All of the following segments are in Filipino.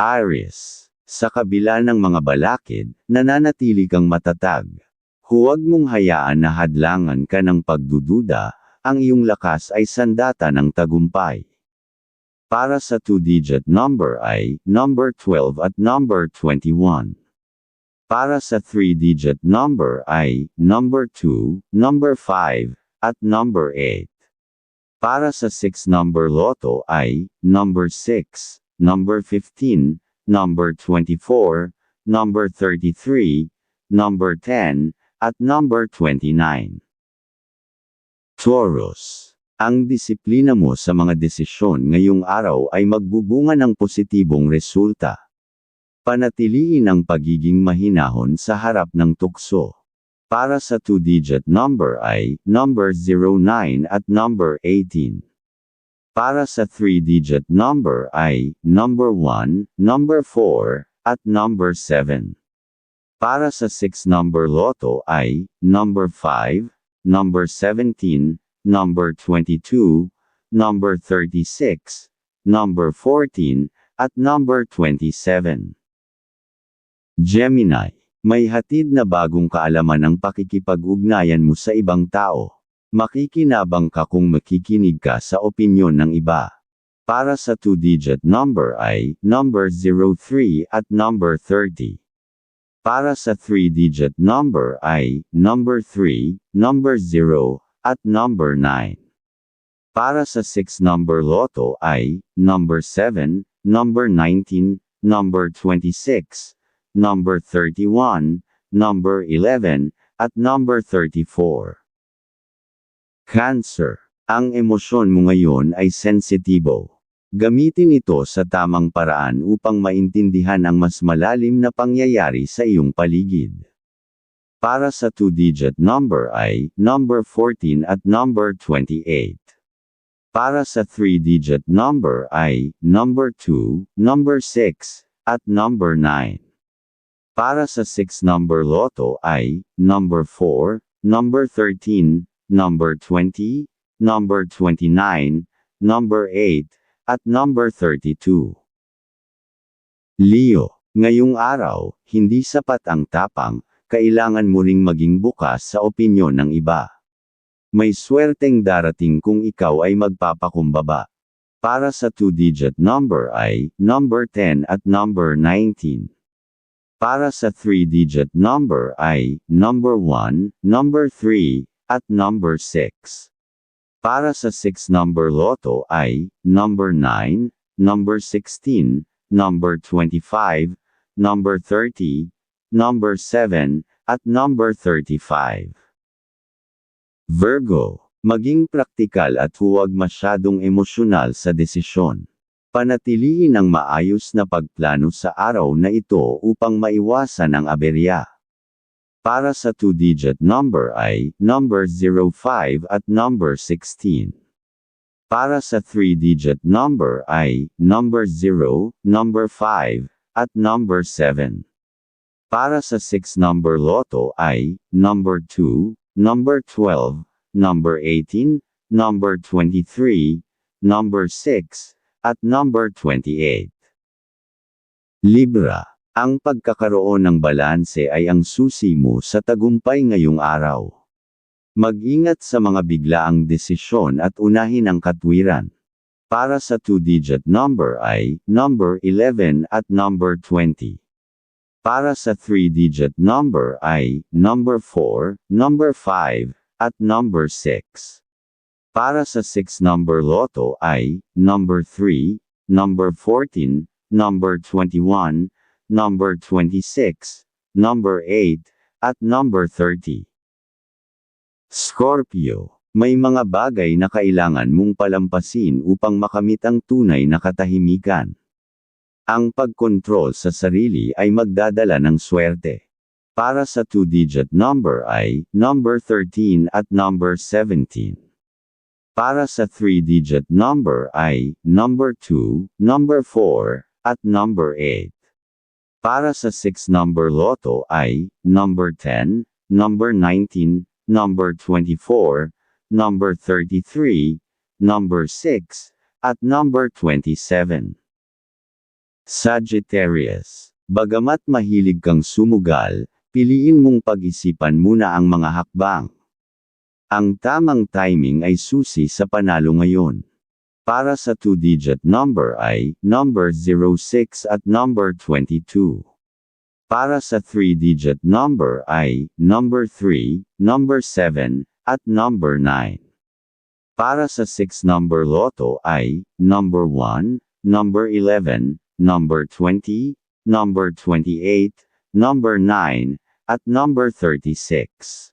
Aries. Sa kabila ng mga balakid, nananatili kang matatag. Huwag mong hayaan na hadlangan ka ng pagdududa, ang iyong lakas ay sandata ng tagumpay. Para sa two-digit number ay number 12 at number 21. Para sa three-digit number ay number 2, number 5, at number 8. Para sa six-number loto ay number 6, number 15, number 24, number 33, number 10, at number 29. Taurus. Ang disiplina mo sa mga desisyon ngayong araw ay magbubunga ng positibong resulta. Panatiliin ang pagiging mahinahon sa harap ng tukso. Para sa two-digit number ay number 09 at number 18. Para sa three-digit number ay number 1, number 4, at number 7. Para sa six-number loto ay number 5, number 17, number 22, number 36, number 14, at number 27. Gemini, may hatid na bagong kaalaman ang pakikipag-ugnayan mo sa ibang tao. Makikinabang ka kung makikinig ka sa opinyon ng iba. Para sa two-digit number ay number 03 at number 30. Para sa three-digit number ay number 3, number 0, at number 9. Para sa six-number loto ay number 7, number 19, number 26, number 31, number 11, at number 34. Cancer. Ang emosyon mo ngayon ay sensitibo. Gamitin ito sa tamang paraan upang maintindihan ang mas malalim na pangyayari sa iyong paligid. Para sa two-digit number ay number 14 at number 28. Para sa three-digit number ay number 2, number 6, at number 9. Para sa six-number loto ay number 4, number 13, number 20, number 29, number 8, at number 32. Leo, ngayong araw, hindi sapat ang tapang, kailangan mo ring maging bukas sa opinyon ng iba. May swerteng darating kung ikaw ay magpapakumbaba. Para sa two-digit number ay number 10 at number 19. Para sa three-digit number ay number 1, number 3, at number 6. Para sa 6-number loto ay number 9, number 16, number 25, number 30, number 7, at number 35. Virgo, maging praktikal at huwag masyadong emosyonal sa desisyon. Panatiliin ang maayos na pagplano sa araw na ito upang maiwasan ang aberya. Para sa two-digit number ay number 05 at number 16. Para sa three-digit number ay number 0, number 5, at number 7. Para sa six-number loto ay number 2, number 12, number 18, number 23, number 6, at number 28. Libra ang pagkakaroon ng balanse ay ang susi mo sa tagumpay ngayong araw. Mag-ingat sa mga biglaang desisyon at unahin ang katwiran. Para sa two-digit number ay number 11 at number 20. Para sa three-digit number ay number 4, number 5, at number 6. Para sa six-number loto ay number 3, number 14, number 21, number 26, number 8, at number 30. Scorpio, may mga bagay na kailangan mong palampasin upang makamit ang tunay na katahimikan. Ang pagkontrol sa sarili ay magdadala ng swerte. Para sa two-digit number ay number 13 at number 17. Para sa three-digit number ay number 2, number 4, at number 8. Para sa 6-number loto ay number 10, number 19, number 24, number 33, number 6, at number 27. Sagittarius. Bagamat mahilig kang sumugal, piliin mong pag-isipan muna ang mga hakbang. Ang tamang timing ay susi sa panalo ngayon. Para sa two-digit number ay number 06 at number 22. Para sa three-digit number ay number 3, number 7, at number 9. Para sa six-number loto ay number 1, number 11, number 20, number 28, number 9, at number 36.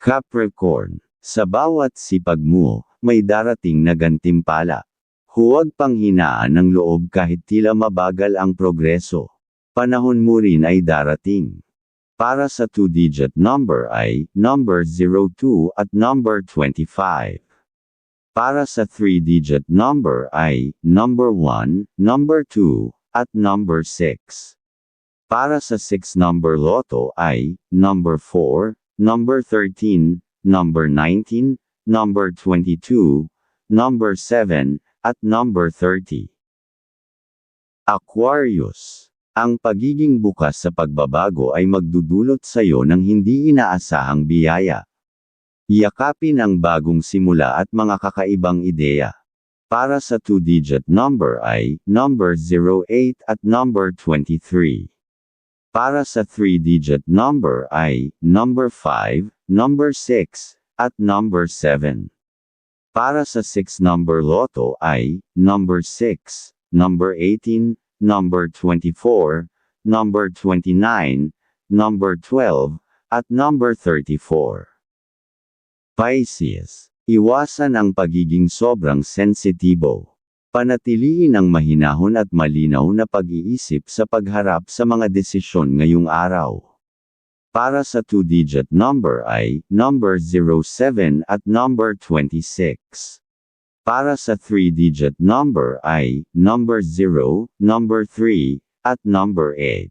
Capricorn, sa bawat sipag mo, may darating na gantimpala. Huwag panghinaan ng loob kahit tila mabagal ang progreso. Panahon mo rin ay darating. Para sa two-digit number ay number 02 at number 25. Para sa three-digit number ay number 1, number 2, at number 6. Para sa six-number loto ay number 4, number 13, number 19, number 22, number 7, at number 30. Aquarius. Ang pagiging bukas sa pagbabago ay magdudulot sa iyo ng hindi inaasahang biyaya. Yakapin ang bagong simula at mga kakaibang ideya. Para sa two-digit number ay number 08 at number 23. Para sa three-digit number ay number 5, number 6, at number 7. Para sa 6-number loto ay number 6, number 18, number 24, number 29, number 12, at number 34. Pisces, iwasan ang pagiging sobrang sensitibo. Panatiliin ang mahinahon at malinaw na pag-iisip sa pagharap sa mga desisyon ngayong araw. Para sa two-digit number ay number 07 at number 26. Para sa three-digit number ay number 0, number 3, at number 8.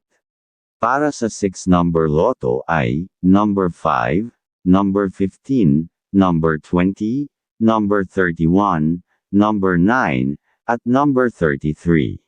Para sa six-number loto ay number 5, number 15, number 20, number 31, number 9, at number 33.